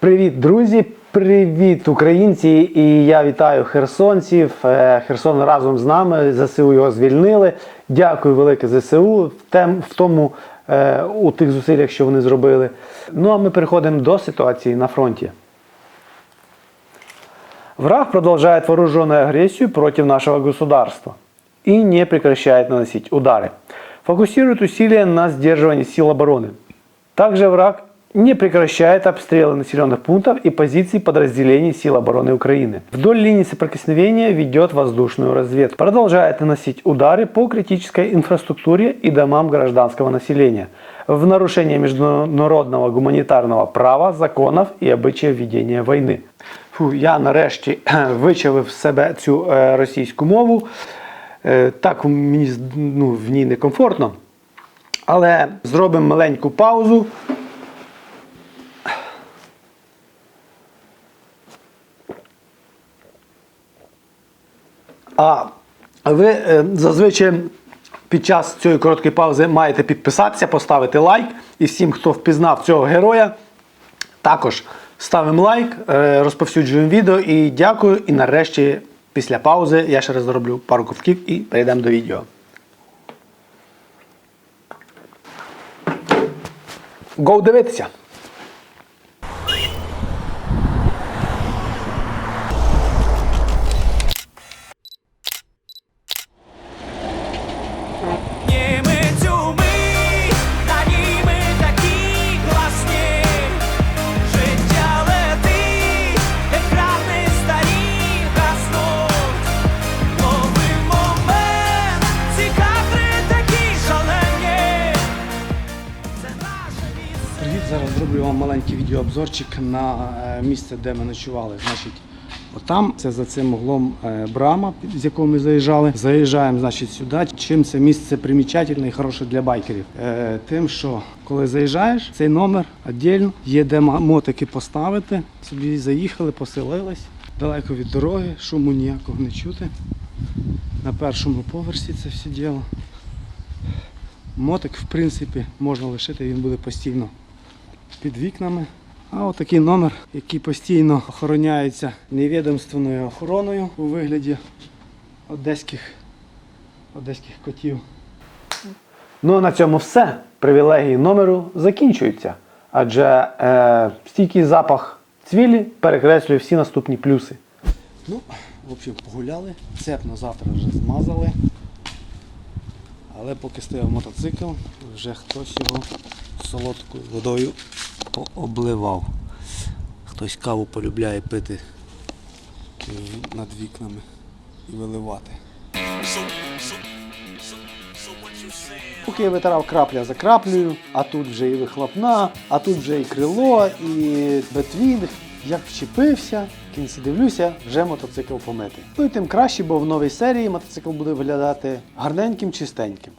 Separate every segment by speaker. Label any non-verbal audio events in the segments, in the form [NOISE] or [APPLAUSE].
Speaker 1: Привіт, друзі! Привіт, українці! І я вітаю херсонців. Е, Херсон разом з нами. ЗСУ його звільнили. Дякую велике ЗСУ в, тому е, у тих зусиллях, що вони зробили. Ну а ми переходимо до ситуації на фронті. Враг продолжает вооруженную агрессию против нашего государства и не прекращает наносить удары. Фокусирует усилия на сдерживании сил обороны. Также враг не прекращает обстрелы населенных пунктов и позиций подразделений сил обороны Украины. Вдоль линии соприкосновения ведет воздушную разведку. Продолжает наносить удары по критической инфраструктуре и домам гражданского населения в нарушение международного гуманитарного права, законов и обычаев ведения войны. Фу, я нарешті [CLEARS THROAT] вичавив з себе цю е, російську мову. Е, так мені з- ну, в ній некомфортно. Але зробимо маленьку паузу. А ви е, зазвичай під час цієї короткої паузи маєте підписатися, поставити лайк. І всім, хто впізнав цього героя, також ставимо лайк, е, розповсюджуємо відео і дякую. І нарешті, після паузи, я ще раз зроблю пару ковтків і перейдемо до відео. Гоу дивитися! Вам маленький відеообзорчик на е, місце, де ми ночували. Значить, отам це за цим углом е, брама, з якого ми заїжджали. Заїжджаємо, значить, сюди. Чим це місце примічательне і хороше для байкерів? Е, тим, що коли заїжджаєш, цей номер віддільно, є де мотики поставити. Собі заїхали, поселились. Далеко від дороги, шуму ніякого не чути. На першому поверсі це все діло. Мотик, в принципі, можна лишити, він буде постійно під вікнами. А отакий номер, який постійно охороняється невідомственною охороною у вигляді одеських, одеських котів. Ну а на цьому все. Привілегії номеру закінчуються. Адже е, стійкий запах цвілі перекреслює всі наступні плюси. Ну, в общем, погуляли. Цеп на завтра вже змазали. Але поки стояв мотоцикл, вже хтось його солодкою водою пообливав. Хтось каву полюбляє пити над вікнами і виливати. Поки я витирав крапля за краплею, а тут вже і вихлопна, а тут вже і крило, і бетвін. Як вчепився, в кінці дивлюся, вже мотоцикл помитий. Ну і тим краще, бо в новій серії мотоцикл буде виглядати гарненьким, чистеньким.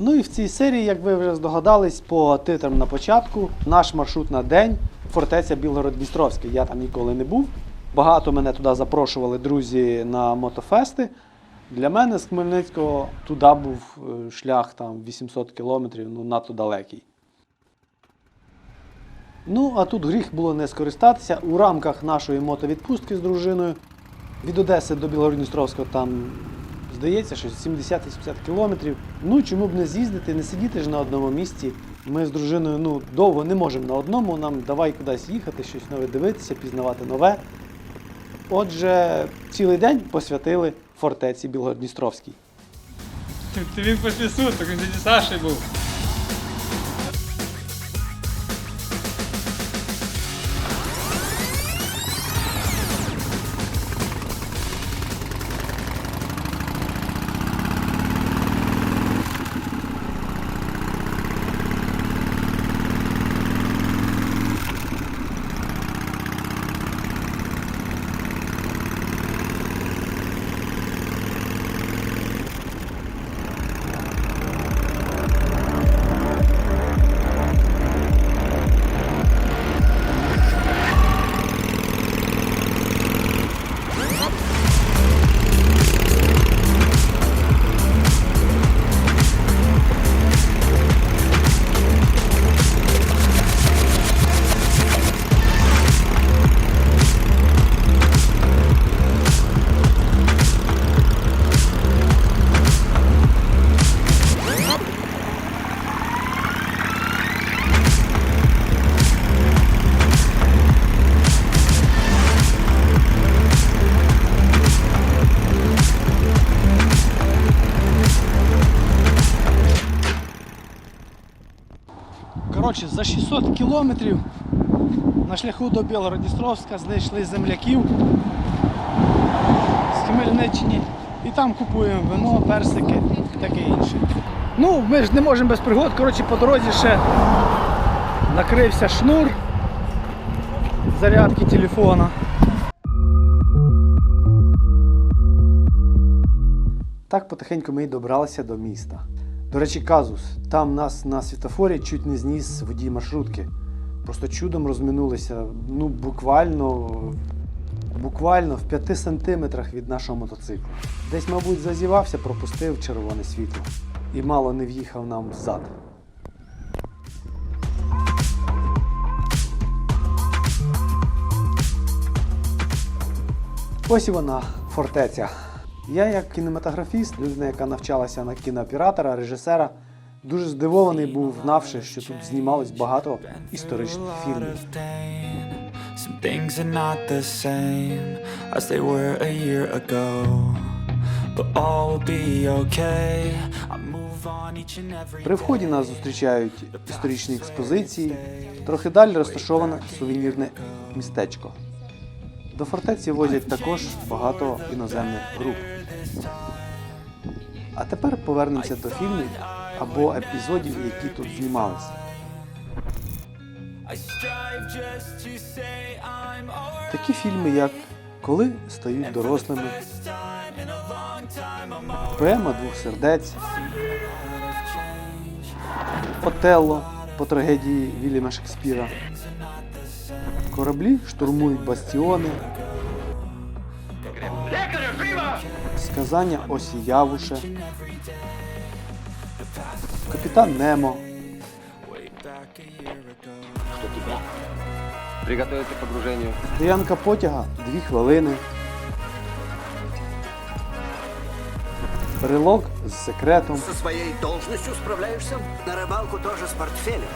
Speaker 1: Ну і в цій серії, як ви вже здогадались, по титрам на початку, наш маршрут на день фортеця Білгород-Дністровський. Я там ніколи не був. Багато мене туди запрошували друзі на мотофести. Для мене з Хмельницького туди був е, шлях там 800 кілометрів, ну надто далекий. Ну, а тут гріх було не скористатися. У рамках нашої мотовідпустки з дружиною від Одеси до Білгород-Дністровського там, здається, що 70-80 кілометрів. Ну, чому б не з'їздити, не сидіти ж на одному місці. Ми з дружиною ну, довго не можемо на одному, нам давай кудись їхати, щось нове дивитися, пізнавати нове. Отже, цілий день посвятили фортеці Білгородністровській.
Speaker 2: Ти, він після суток, він тоді Саші був.
Speaker 1: Коротше, за 600 кілометрів на шляху до Білгородністровська знайшли земляків з Хмельниччини. І там купуємо вино, персики і таке інше. Ну, ми ж не можемо без пригод. Коротше, по дорозі ще накрився шнур зарядки телефона. Так потихеньку ми й добралися до міста. До речі, казус. Там нас на світофорі чуть не зніс водій маршрутки. Просто чудом розминулися. Ну, буквально, буквально в 5 сантиметрах від нашого мотоцикла. Десь, мабуть, зазівався, пропустив червоне світло і мало не в'їхав нам ззад. Ось вона, фортеця. Я, як кінематографіст, людина, яка навчалася на кінооператора, режисера, дуже здивований був, знавши, що тут знімалось багато історичних фільмів.
Speaker 3: Some things are not the same as they were a year ago. But all will be okay. I move on each and every
Speaker 1: При вході нас зустрічають історичні експозиції. Трохи далі розташоване сувенірне містечко. До фортеці возять також багато іноземних груп. А тепер повернемося до фільмів або епізодів, які тут знімалися. Такі фільми, як Коли стають дорослими, Поема двох сердець, Отелло по трагедії Вільяма Шекспіра. Кораблі штурмують бастіони. Сказання Осі Явуше. Капітан Немо.
Speaker 4: Приготовиться к погружению.
Speaker 1: Стоянка потяга дві хвилини. Брелок з секретом.
Speaker 5: Со своей должностью справляешься? На рыбалку тоже с портфелем.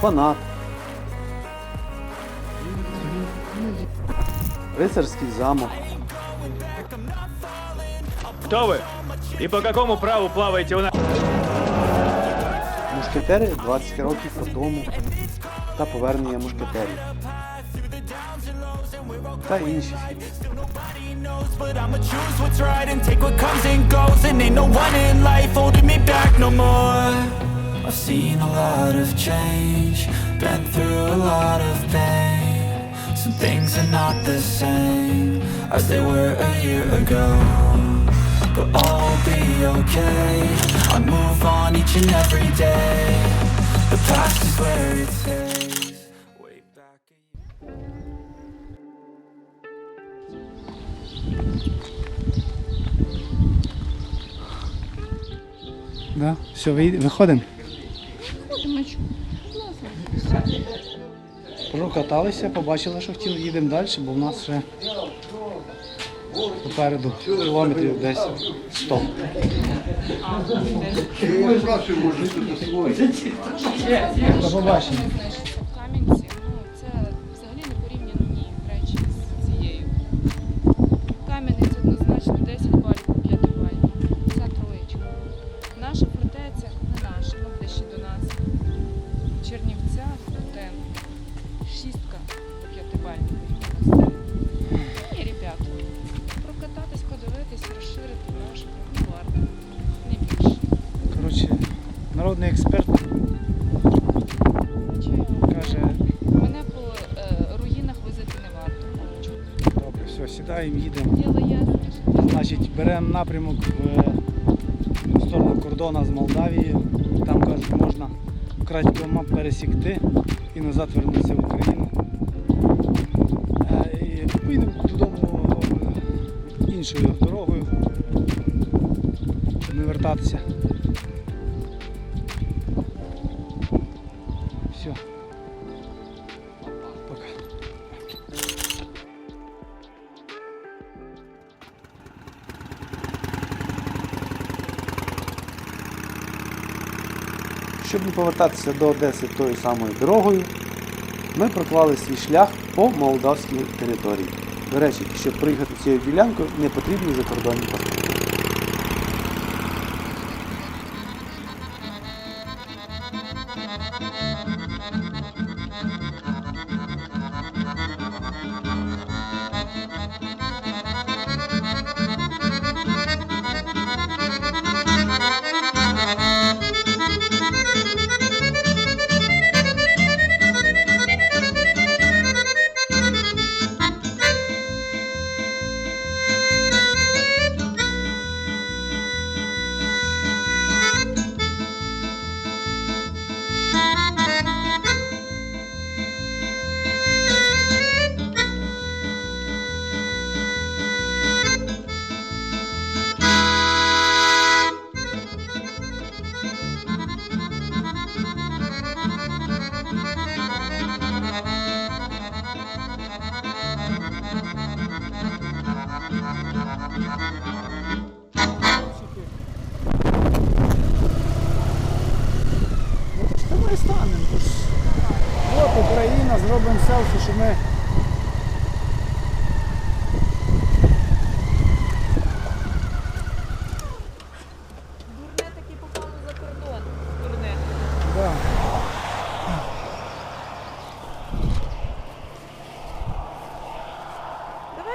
Speaker 1: Фанат. Рицарський замок.
Speaker 2: Кто вы? И по какому праву плаваете у нас?
Speaker 1: Мушкетери 20 років по тому. Та повернення мушкетерів. Та інші фільми.
Speaker 3: But I'ma choose what's right and take what comes and goes. And ain't no one in life holding me back no more. I've seen a lot of change, been through a lot of pain. Some things are not the same as they were a year ago. But all will be okay. I move on each and every day. The past is where it stays. Way back a year.
Speaker 1: Да? Все, виходимо. Прокаталися, побачили, що хотіли, їдемо далі, бо в нас ще попереду кілометрів десь 100. До побачення. Народний експерт каже,
Speaker 6: Мене по е, руїнах возити не варто.
Speaker 1: Добре, все, сідаємо, їдемо. Значить, беремо напрямок в сторону кордону з Молдавією. Там кажуть, можна крадькома пересікти і назад вернутися в Україну. Е, І поїдемо додому е, іншою дорогою, щоб не вертатися. Щоб повертатися до Одеси тою самою дорогою, ми проклали свій шлях по молдавській території. До речі, щоб приїхати цією ділянкою, не потрібні закордонні паспорти.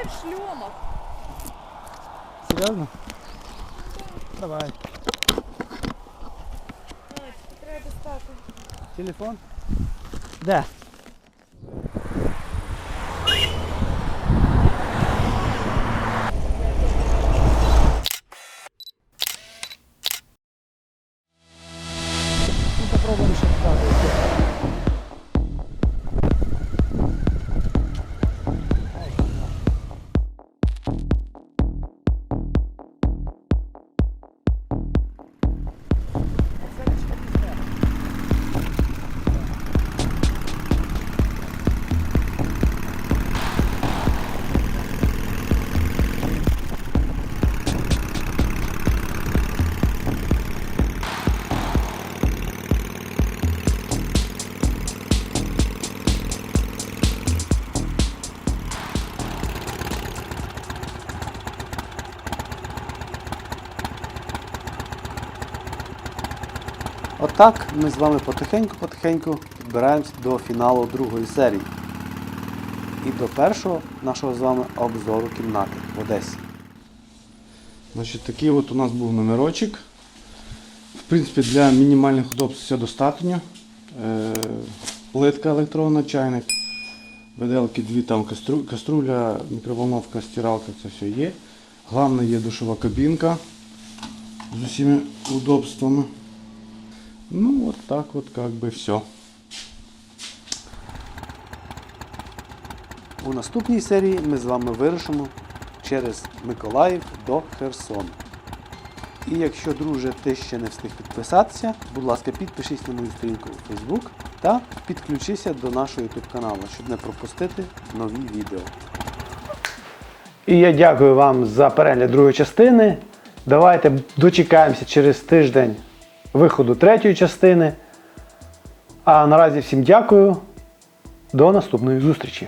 Speaker 6: Давай в шльомах.
Speaker 1: Серйозно? Давай.
Speaker 6: Треба достати.
Speaker 1: Телефон? Де? Ну, попробуем ще вкладывать. Отак ми з вами потихеньку-потихеньку підбираємося до фіналу другої серії. І до першого нашого з вами обзору кімнати в Одесі. Значить, такий от у нас був номерочок. В принципі, для мінімальних удобств все достатньо. Е, плитка електронна, чайник, виделки дві, там кастру, каструля, мікроволновка, стиралка, це все є. Головне є душова кабінка з усіма удобствами. Ну, от так от как би все. У наступній серії ми з вами вирушимо через Миколаїв до Херсону. І якщо, друже, ти ще не встиг підписатися, будь ласка, підпишись на мою сторінку у Facebook та підключися до нашого YouTube каналу, щоб не пропустити нові відео. І я дякую вам за перегляд другої частини. Давайте дочекаємося через тиждень виходу третьої частини. А наразі всім дякую. До наступної зустрічі.